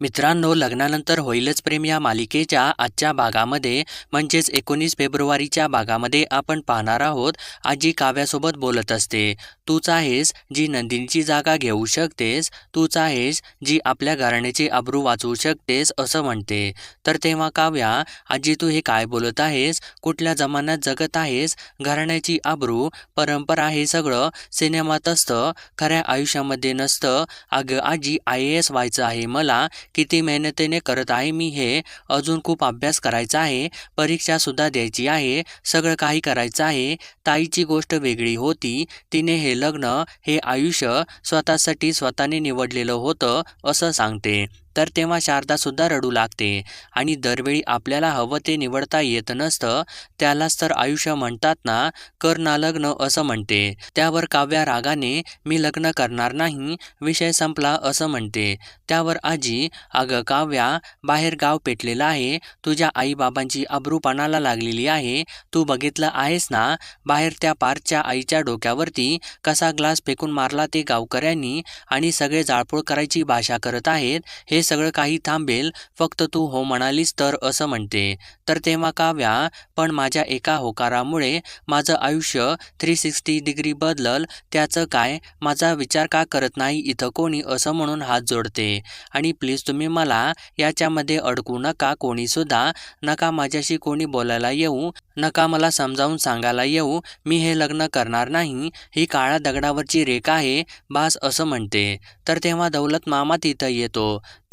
मित्रांनो लग्नानंतर होईलच प्रेम या मालिकेच्या आजच्या भागामध्ये. म्हणजेच एकोणीस फेब्रुवारीच्या भागामध्ये आपण पाहणार आहोत आजी काव्यासोबत बोलत असते. तूच आहेस जी नंदिनीची जागा घेऊ शकतेस तूच आहेस जी आपल्या घराण्याची आबरू वाचवू शकतेस असं म्हणते. तर तेव्हा काव्या आजी तू हे काय बोलत आहेस? कुठल्या जमान्यात जगत आहेस? घराण्याची आबरू परंपरा हे सगळं सिनेमात असतं खऱ्या आयुष्यामध्ये नसतं. अगं आजी आय ए एस व्हायचं आहे मला किती मेहनतीने करत आहे मी हे अजून खूप अभ्यास करायचा आहे परीक्षासुद्धा द्यायची आहे सगळं काही करायचं आहे. ताईची गोष्ट वेगळी होती तिने हे लग्न हे आयुष्य स्वतःसाठी स्वतःने निवडलेलं होतं असं सांगते. तर तेव्हा शारदासुद्धा रडू लागते. आणि दरवेळी आपल्याला हवं ते निवडता येत नसतं त्यालाच तर आयुष्य म्हणतात ना कर ना लग्न असं म्हणते. त्यावर काव्या रागाने मी लग्न करणार नाही विषय संपला असं म्हणते. त्यावर आजी अगं काव्या बाहेर गाव पेटलेलं आहे तुझ्या आईबाबांची अब्रूपणाला लागलेली आहे तू बघितलं आहेस ना बाहेर त्या पारच्या आईच्या डोक्यावरती कसा ग्लास फेकून मारला ते गावकऱ्यांनी आणि सगळे जाळपोळ करायची भाषा करत आहेत हे सगळं काही थांबेल फक्त तू हो म्हणालीस तर असं म्हणते. तर तेव्हा काव्या पण माझ्या एका होकारामुळे माझं आयुष्य थ्री सिक्स्टी डिग्री बदलल. त्याचं काय? माझा विचार का करत नाही इथं कोणी असं म्हणून हात जोडते? आणि प्लीज तुम्ही मला याच्यामध्ये अडकू नका कोणीसुद्धा. नका माझ्याशी कोणी बोलायला येऊ. नका मला समजावून सांगायला येऊ. मी हे लग्न करणार नाही. ही काळ्या दगडावरची रेखा आहे. बास असं म्हणते. तर तेव्हा दौलत मामा तिथं येतो.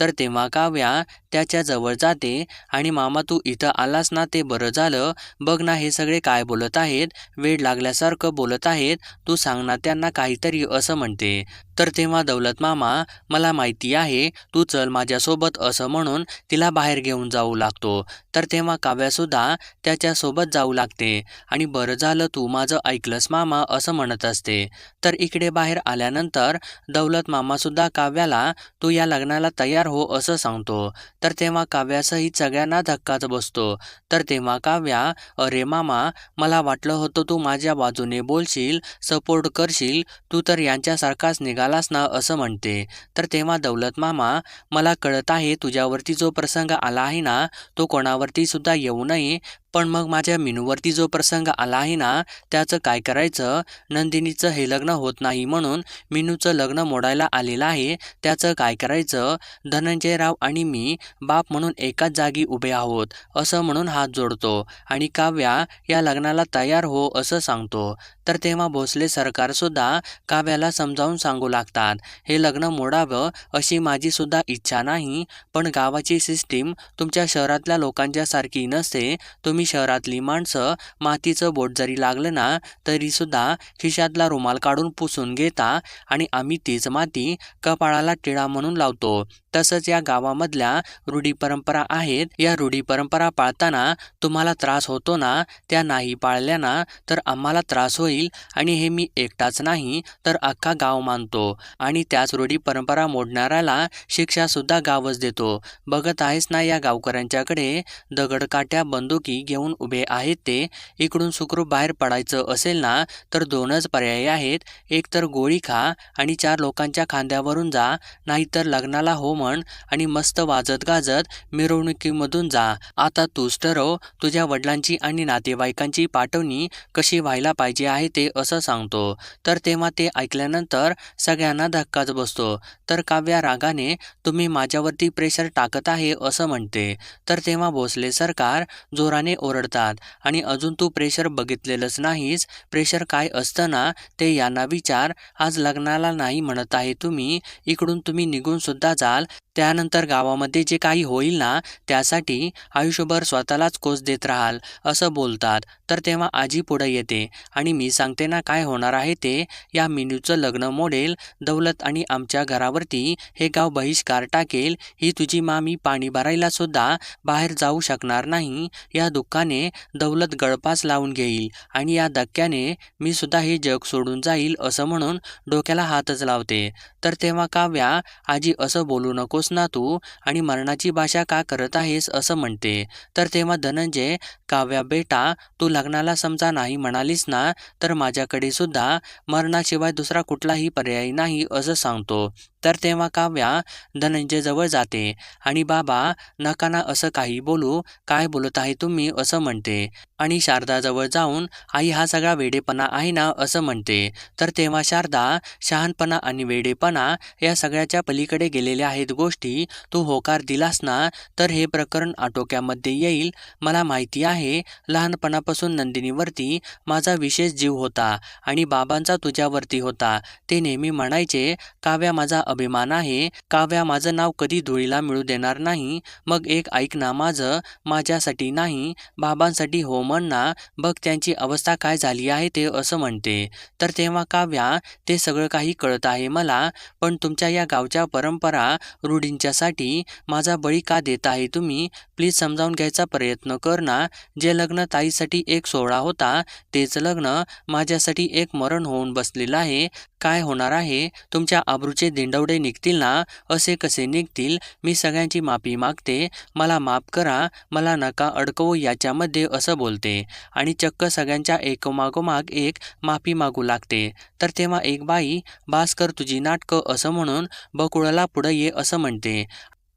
तर तेव्हा काव्या त्याच्याजवळ जाते आणि मामा तू इथं आलास ना ते बरं झालं. बघ ना हे सगळे काय बोलत आहेत. वेळ लागल्यासारखं बोलत आहेत. तू सांग ना त्यांना काहीतरी असं म्हणते. तर तेव्हा दौलत मामा मला माहिती आहे. तू चल माझ्यासोबत असं म्हणून तिला बाहेर घेऊन जाऊ लागतो. तर तेव्हा काव्यासुद्धा त्याच्यासोबत जाऊ लागते. आणि बरं झालं तू माझं ऐकलंस मामा असं म्हणत असते. तर इकडे बाहेर आल्यानंतर दौलत मामासुद्धा काव्याला तू या लग्नाला तयार हो असं सांगतो. तर तेव्हा काव्यासही सगळ्यांना धक्काच बसतो. तर तेव्हा काव्या अरे मामा मला वाटलं होतं तू माझ्या बाजूने बोलशील सपोर्ट करशील तू तर यांच्यासारखाच निघालास ना असं म्हणते. तर तेव्हा दौलत मामा मला कळत आहे तुझ्यावरती जो प्रसंग आला आहे ना तो कोणावरती सुद्धा येऊ नये पण मग माझ्या मेनूवरती जो प्रसंग आला आहे ना त्याचं काय करायचं? नंदिनीचं हे लग्न होत नाही म्हणून मेनूचं लग्न मोडायला आलेलं आहे. त्याचं काय करायचं? धनंजयराव आणि मी बाप म्हणून एकाच जागी उभे आहोत असं म्हणून हात जोडतो. आणि काव्या या लग्नाला तयार हो असं सांगतो. तर तेव्हा भोसले सरकारसुद्धा काव्याला समजावून सांगू लागतात हे लग्न मोडावं अशी माझीसुद्धा इच्छा नाही. पण गावाची सिस्टीम तुमच्या शहरातल्या लोकांच्या सारखी नसते. तुम्ही शहरातली माणसं मातीचं बोट जरी लागलं ना तरीसुद्धा खिशातला रुमाल काढून पुसून घेता आणि आम्ही तीच माती कपाळाला टिळा म्हणून लावतो. तसंच या गावामधल्या रूढी परंपरा आहेत. या रूढी परंपरा पाळताना तुम्हाला त्रास होतो ना त्या नाही पाळल्या ना तर आम्हाला त्रास होईल आणि हे मी एकटाच नाही तर अख्खा गाव मानतो. आणि त्याच रूढी परंपरा मोडणाऱ्याला शिक्षासुद्धा गावच देतो. बघत आहेस ना या गावकऱ्यांच्याकडे दगडकाट्या बंदुकी घेऊन उभे आहेत ते इकडून सुखरूप बाहेर पडायचं असेल ना तर दोनच पर्याय आहेत. एक तर गोळी खा आणि चार लोकांच्या खांद्यावरून जा नाहीतर लग्नाला हो म्हण आणि मस्त वाजत गाजत मिरवणुकीमधून जा. आता तूच ठरव तुझ्या वडिलांची आणि नातेवाईकांची पाठवणी कशी व्हायला पाहिजे आहे ते असं सांगतो. तर तेव्हा ते ऐकल्यानंतर सगळ्यांना धक्काच बसतो. तर काव्या रागाने तुम्ही माझ्यावरती प्रेशर टाकत आहे असं म्हणते. तर तेव्हा भोसले सरकार जोराने ओरडतात. आणि अजून तू प्रेशर बघितलेलंच नाहीस. प्रेशर काय असतं ना ते यांना विचार आज लग्नाला नाही म्हणत आहे तुम्ही. इकडून तुम्ही निघून सुद्धा जाल. त्यानंतर गावामध्ये जे काही होईल ना त्यासाठी आयुष्यभर स्वतःलाच कोस देत राहाल असं बोलतात. तर तेव्हा आजी पुढे येते. आणि मी सांगते ना काय होणार आहे ते. या मेन्यूचं लग्न मोडेल दौलत आणि आमच्या घरावरती हे गाव बहिष्कार टाकेल. ही तुझी मामी पाणी भरायला सुद्धा बाहेर जाऊ शकणार नाही. या दुःखाने दौलत गळपास लावून घेईल. आणि या धक्क्याने मी सुद्धा हे जग सोडून जाईल असं म्हणून डोक्याला हातच लावते. तर तेव्हा काव्या आजी असं बोलू नकोस ना तू? आणि मरणाची भाषा का करत आहेस असं म्हणते. तर तेव्हा धनंजय काव्या बेटा तू लग्नाला समजा नाही म्हणालीस ना तर माझ्याकडे सुद्धा मरणाशिवाय दुसरा कुठलाही पर्याय नाही असं सांगतो. तर तेव्हा काव्या धनंजयजवळ जाते. आणि बाबा नका ना असं काही बोलू. काय बोलत आहे तुम्ही असं म्हणते. आणि शारदाजवळ जाऊन आई हा सगळा वेडेपणा आहे ना असं म्हणते. तर तेव्हा शारदा शहाणपणा आणि वेडेपणा या सगळ्याच्या पलीकडे गेलेल्या आहेत गोष्टी. तू होकार दिलास ना तर हे प्रकरण आटोक्यामध्ये येईल. मला माहिती आहे लहानपणापासून नंदिनीवरती माझा विशेष जीव होता. आणि बाबांचा तुझ्यावरती होता. ते नेहमी म्हणायचे काव्या माझा अभिमान आहे. काव्या माझं नाव कधी धुळीला मिळू देणार नाही. मग एक ऐक ना माझं माझ्यासाठी नाही. बाबांसाठी हो म्हण ना. बघ त्यांची अवस्था काय झाली आहे ते असं म्हणते. तर तेव्हा काव्या ते सगळं काही कळत आहे मला. पण तुमच्या या गावच्या परंपरा रूढींच्यासाठी माझा बळी का देत आहे तुम्ही? प्लीज समजावून घ्यायचा प्रयत्न कर ना. जे लग्न ताईसाठी एक सोहळा होता तेच लग्न माझ्यासाठी एक मरण होऊन बसलेलं आहे. काय होणार आहे? तुमच्या आबरूचे एवढे निघतील ना असे कसे निघतील? मी सगळ्यांची माफी मागते. मला माफ करा. मला नका अडकवू याच्यामध्ये असं बोलते. आणि चक्क सगळ्यांच्या एकमागोमाग एक माफी मागू लागते. तर तेव्हा एक बाई बास कर तुझी नाटकं असं म्हणून बकुळाला पुढं ये असं म्हणते.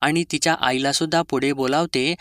आणि तिच्या आईलासुद्धा पुढे बोलावते.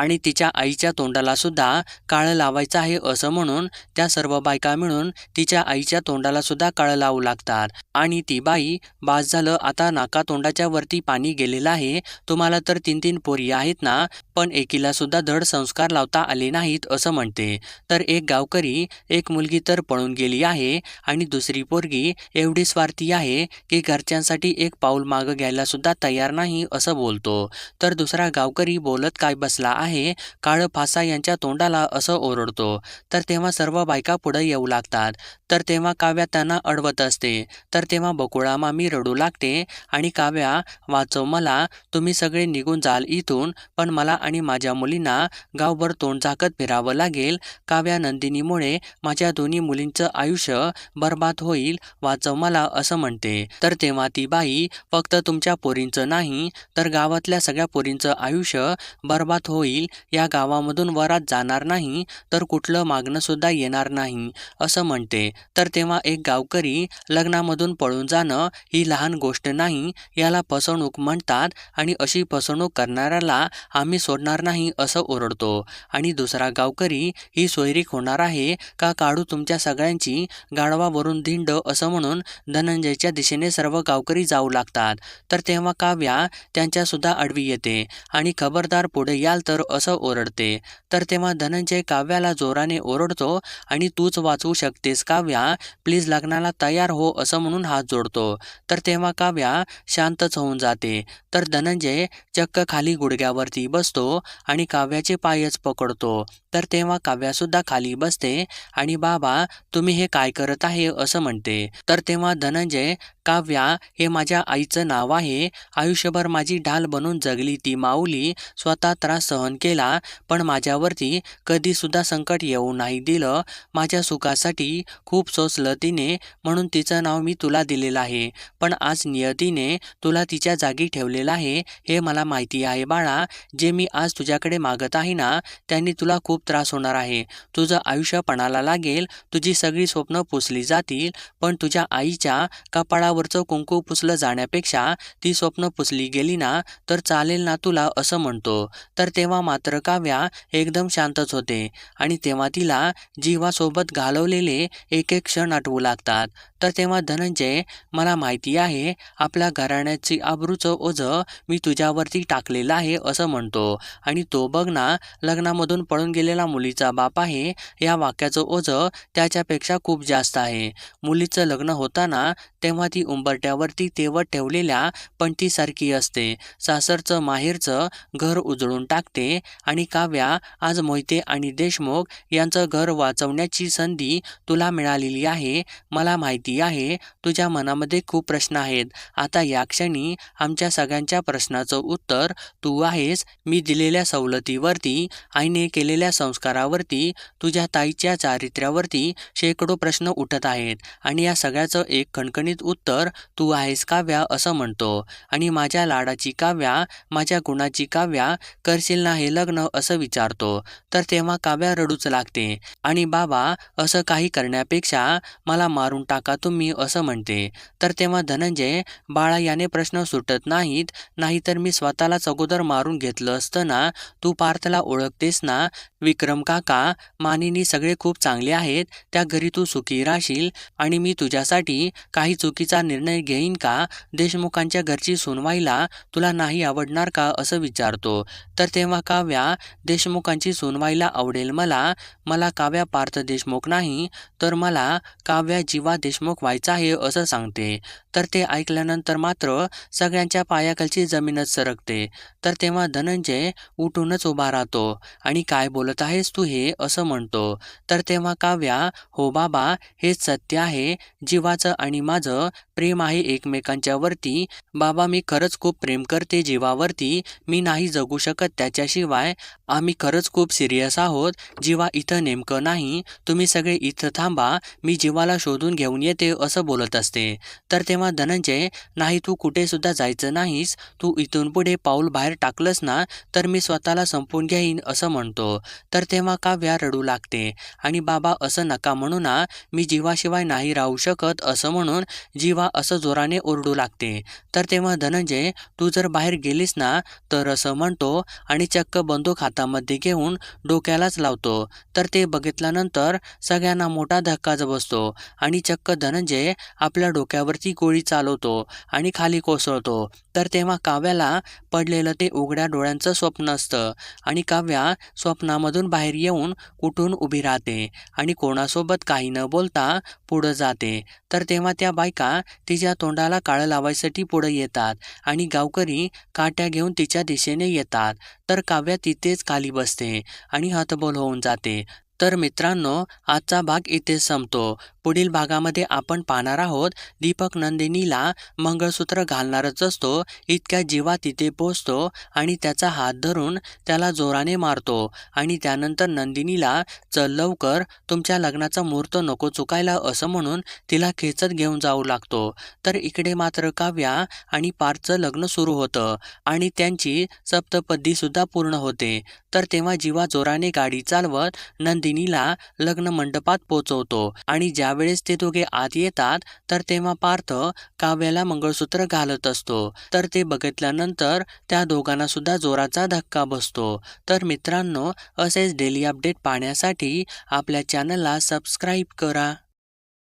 आणि तिच्या आईच्या तोंडाला सुद्धा काळं लावायचं आहे असं म्हणून त्या सर्व बायका मिळून तिच्या आईच्या तोंडाला सुद्धा काळं लावू लागतात. आणि ती बाई बाज झालं आता नाका तोंडाच्या वरती पाणी गेलेलं आहे. तुम्हाला तर तीन तीन पोरी आहेत ना? पण एकीलासुद्धा धड संस्कार लावता आले नाहीत असं म्हणते. तर एक गावकरी एक मुलगी तर पळून गेली आहे आणि दुसरी पोरगी एवढी स्वार्थी आहे की घरच्यांसाठी एक पाऊल मागं घ्यायला सुद्धा तयार नाही असं बोलतो. तर दुसरा गावकरी बोलत काय बसला आहे? काळं फासा यांच्या तोंडाला असं ओरडतो. तर तेव्हा सर्व बायका पुढे येऊ लागतात. तर तेव्हा काव्या त्यांना अडवत असते. तर तेव्हा बकुळा मामी रडू लागते आणि काव्या वाचव मला तुम्ही सगळे निघून जाल इथून पण मला आणि माझ्या मुलींना गावभर तोंड झाकत फिरावं लागेल. काव्या नंदिनीमुळे माझ्या दोन्ही मुलींचं आयुष्य बर्बाद होईल वाचव मला असं म्हणते. तर तेव्हा ती बाई फक्त तुमच्या पोरींचं नाही तर गावातल्या सगळ्या पोरींचं आयुष्य बर्बाद होईल. या गावामधून वरात जाणार नाही तर कुठलं मागणं सुद्धा येणार नाही असं म्हणते. तर तेव्हा एक गावकरी लग्नामधून पळून जाणं ही लहान गोष्ट नाही याला फसवणूक म्हणतात आणि अशी फसवणूक करणाऱ्याला आम्ही सोडणार नाही असं ओरडतो. आणि दुसरा गावकरी ही सोयरीक होणार आहे का काढू तुमच्या सगळ्यांची? गाढवावरून धिंड असं म्हणून धनंजयच्या दिशेने सर्व गावकरी जाऊ लागतात. तर तेव्हा काव्या त्यांच्यासुद्धा आडवी येते आणि खबरदार पुढे याल तर असं ओरडते. तर तेव्हा धनंजय काव्याला जोराने ओरडतो आणि तूच वाचवू शकतेस काव्या. प्लीज लग्नाला तयार हो असं म्हणून हात जोडतो. तर तेव्हा काव्या शांतच होऊन जाते. तर धनंजय चक्क खाली गुडघ्यावरती बसतो. आणि काव्याचे पायच पकडतो. तर तेव्हा काव्यासुद्धा खाली बसते आणि बाबा तुम्ही हे काय करत आहे? असं म्हणते. तर तेव्हा धनंजय काव्या हे माझ्या आईचं नाव आहे. आयुष्यभर माझी ढाल बनून जगली ती माऊली. स्वतः त्रास सहन केला पण माझ्यावरती कधीसुद्धा संकट येऊ नाही दिलं. माझ्या सुखासाठी खूप सोसलं तिने म्हणून तिचं नाव मी तुला दिलेलं आहे. पण आज नियतीने तुला तिच्या जागी ठेवलेलं आहे. हे मला माहिती आहे बाळा. जे मी आज तुझ्याकडे मागत आहे ना त्यांनी तुला खूप त्रास होणार आहे. तुझं आयुष्य पणाला लागेल तुझी सगळी स्वप्न पुसली जातील पण तुझ्या आईच्या कपाळावरचं कुंकू पुसलं जाण्यापेक्षा ती स्वप्न पुसली गेली ना तर चालेल ना तुला असं म्हणतो. तर तेव्हा मात्र काव्या एकदम शांतच होते आणि तेव्हा तिला जीवासोबत घालवलेले एक एक क्षण आठवू लागतात. तर तेव्हा धनंजय मला माहिती आहे आपल्या घराण्याची आबरूचं ओझं मी तुझ्यावरती टाकलेलं आहे असं म्हणतो आणि तो बघ ना लग्नामधून पळून गेले असलेला मुलीचा बाप आहे या वाक्याचं ओझं त्याच्यापेक्षा खूप जास्त आहे. मुलीचं लग्न होताना तेव्हा ती उंबरट्यावरती तेवत ठेवलेल्या पंटीसारखी असते. सासरचं माहेरचं घर उजळून टाकते आणि काव्या आज मोहिते आणि देशमुख यांचं घर वाचवण्याची संधी तुला मिळालेली आहे मला माहिती आहे तुझ्या मनामध्ये खूप प्रश्न आहेत. आता या क्षणी आमच्या सगळ्यांच्या प्रश्नाचं उत्तर तू आहेस मी दिलेल्या सवलतीवरती आईने केलेल्या संस्कारावरती तुझ्या ताईच्या चारित्र्यावरती शेकडो प्रश्न उठत आहेत आणि या सगळ्याचं एक खणखणीत उत्तर तू आहेस काव्या असं म्हणतो. आणि माझ्या लाडाची काव्या माझ्या गुणाची काव्या करशील ना हे लग्न असं विचारतो. तर तेव्हा काव्या रडूच लागते? आणि बाबा असं काही करण्यापेक्षा मला मारून टाका तुम्ही असं म्हणते. तर तेव्हा धनंजय बाळा याने प्रश्न सुटत नाहीत नाहीतर मी स्वतःलाच अगोदर मारून घेतलं असतं ना तू पार्थला ओळखतेस ना विक्रम काका मानिनी सगळे खूप चांगले आहेत त्या घरी तू सुखी राहशील आणि मी तुझ्यासाठी काही चुकीचा निर्णय घेईन का? देशमुखांच्या घरची सुनवाईला तुला नाही आवडणार का? असं विचारतो. तर तेव्हा काव्या देशमुखांची सुनवाईला आवडेल मला? मला काव्या पार्थ देशमुख नाही तर मला काव्या जीवा देशमुख व्हायचा आहे असं सांगते. तर ते ऐकल्यानंतर मात्र सगळ्यांच्या पायाखालची जमीनच सरकते. तर तेव्हा धनंजय उठूनच उभा राहतो आणि काय बोलत आहेस तू हे असं म्हणतो. तर तेव्हा काव्या हो बाबा हेच सत्य आहे. जीवाचं आणि माझं प्रेम आहे एकमेकांच्या वरती. बाबा मी खरंच खूप प्रेम करते जीवावरती. मी नाही जगू शकत त्याच्याशिवाय. आम्ही खरंच खूप सिरियस आहोत. जीवा इथं नेमकं नाही. तुम्ही सगळे इथं थांबा. मी जीवाला शोधून घेऊन येते असं बोलत असते. तर तेव्हा धनंजय नाही तू कुठे सुद्धा जायचं नाहीस. तू इथून पुढे पाऊल बाहेर टाकलंस ना तर मी स्वतःला संपून घेईन असं म्हणतो. तर तेव्हा काव्या रडू लागते? आणि बाबा असं नका म्हणू ना मी जीवाशिवाय नाही राहू शकत असं म्हणून जीवा असं जोराने ओरडू लागते. तर तेव्हा धनंजय तू जर बाहेर गेलीस ना तर असं म्हणतो आणि चक्क बंदूक हातामध्ये घेऊन डोक्यालाच लावतो. तर ते बघितल्यानंतर सगळ्यांना मोठा धक्काच बसतो आणि चक्क धनंजय आपल्या डोक्यावरती गोळी चालवतो आणि खाली कोसळतो. तर तेव्हा काव्याला पडलेलं ते उघड्या डोळ्यांचं स्वप्न असतं आणि काव्या स्वप्नामधून बाहेर येऊन कुठून उभी राहते आणि कोणासोबत काही न बोलता पुढं जाते. तर तेव्हा त्या बायका तिच्या तोंडाला काळं लावायसाठी पुढं येतात आणि गावकरी काट्या घेऊन तिच्या दिशेने येतात. तर काव्या तिथेच खाली बसते आणि हतबोल होऊन जाते. तर मित्रांनो आजचा भाग इथे संपतो. पुढील भागामध्ये आपण पाहणार आहोत दीपक नंदिनीला मंगळसूत्र घालणारच असतो इतक्या जीवा तिथे पोचतो आणि त्याचा हात धरून त्याला जोराने मारतो आणि त्यानंतर नंदिनीला चल लवकर तुमच्या लग्नाचा मुहूर्त नको चुकायला असं म्हणून तिला खेचत घेऊन जाऊ लागतो. तर इकडे मात्र काव्या आणि पार्थचं लग्न सुरू होतं आणि त्यांची सप्तपदीसुद्धा पूर्ण होते. तर तेव्हा जीवा जोराने गाडी चालवत नंदिनी नंदिनीला लग्न मंडपात पोचवतो आणि ज्यावेळेस ते दोघे आत येतात तर तेव्हा पार्थ काव्याला मंगळसूत्र घालत असतो. तर ते बघितल्यानंतर त्या दोघांना सुद्धा जोराचा धक्का बसतो. तर मित्रांनो असेच डेली अपडेट पाहण्यासाठी आपल्या चॅनलला सबस्क्राईब करा.